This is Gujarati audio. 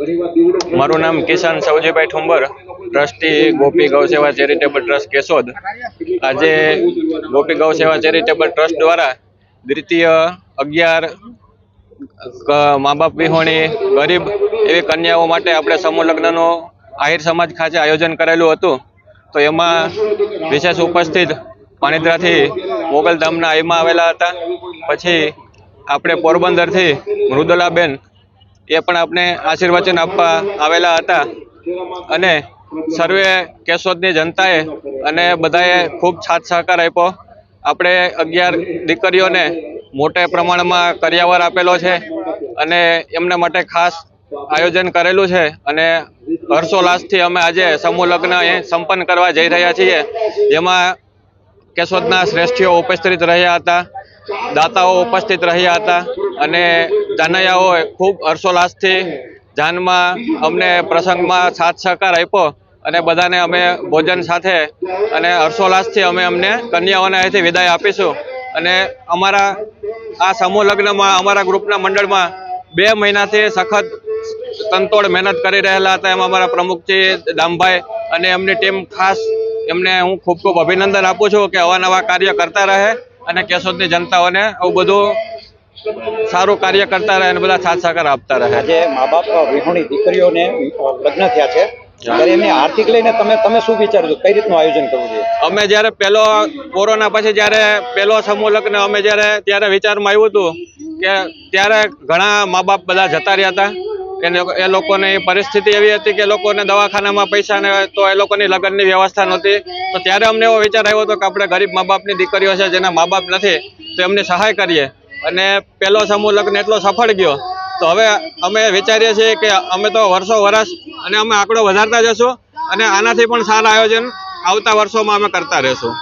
મારું નામ Kishan Saujibhai Thumbar, trustee Gopi Gauseva charitable trust Keshod. આજે ગોપી ગૌસેવા ચેરિટેબલ ટ્રસ્ટ દ્વારા દ્વિતીય અગિયાર મા બાપ વિહોણી ગરીબ એવી કન્યાઓ માટે આપણે સમૂહ લગ્નનું આહિર સમાજ ખાતે આયોજન કરેલું હતું. તો એમાં વિશેષ ઉપસ્થિત પાણીદ્રાથી મોગલધામના આઈમાં આવેલા હતા. પછી આપણે પોરબંદરથી મૃદુલાબેન એ પણ આપણે આશીર્વચન આપવા આવેલા હતા. અને સર્વે કેશોદની જનતાએ અને બધાએ ખૂબ સાથ સહકાર આપ્યો. આપણે અગિયાર દીકરીઓને મોટા પ્રમાણમાં કર્યાવર આપેલો છે અને એમના માટે ખાસ આયોજન કરેલું છે અને હર્ષોલ્લાસથી અમે આજે સમૂહ લગ્ન એ સંપન્ન કરવા જઈ રહ્યા છીએ. જેમાં કેશોદના શ્રેષ્ઠીઓ ઉપસ્થિત રહ્યા હતા, દાતાઓ ઉપસ્થિત રહ્યા હતા અને જાનૈયાઓએ ખૂબ હર્ષોલ્લાસથી જાનમાં અમને પ્રસંગમાં સાથ સહકાર આપ્યો અને બધાને અમે ભોજન સાથે અને હર્ષોલ્લાસથી અમે અમને કન્યાઓને અહીંથી વિદાય આપીશું. અને અમારા, આ સમૂહ લગ્નમાં, અમારા ગ્રુપના મંડળમાં બે મહિનાથી સખત તનતોડ મહેનત કરી રહેલા હતા એમાં અમારા પ્રમુખજી દામભાઈ અને એમની ટીમ ખાસ એમને હું ખૂબ ખૂબ અભિનંદન આપું છું કે અવાનવા કાર્ય કરતા રહે અને કેશોદની જનતાઓને આવું બધું સારું કાર્ય કરતા રહે અને બધા સાથ સહકાર આપતા રહે. આજે મા બાપ વિહોણી દીકરીઓને લગ્ન થયા છે. ત્યારે એમની આર્થિક લઈને તમે તમે શું વિચારો કઈ રીતનું આયોજન કરવું જોઈએ? અમે જ્યારે પહેલો કોરોના પછી જ્યારે પહેલો સમૂહ લગ્ન અમે જ્યારે ત્યારે વિચારમાં આવ્યું હતું કે ત્યારે ઘણા મા બાપ બધા જતા રહ્યા હતા. એને એ લોકોની પરિસ્થિતિ એવી હતી કે લોકોને દવાખાનામાં પૈસા ને તો એ લોકોની લગ્નની વ્યવસ્થા નહોતી. તો ત્યારે અમને એવો વિચાર આવ્યો હતો કે આપણે ગરીબ મા બાપની દીકરીઓ છે જેના મા બાપ નથી તો એમને સહાય કરીએ. અને પહેલો સમૂહ લગ્ન એટલો સફળ ગયો. તો હવે અમે વિચારીએ છીએ કે અમે તો વર્ષો વર્ષ અને અમે આંકડો વધારતા જશું અને આનાથી પણ સારા આયોજન આવતા વર્ષોમાં અમે કરતા રહેશું.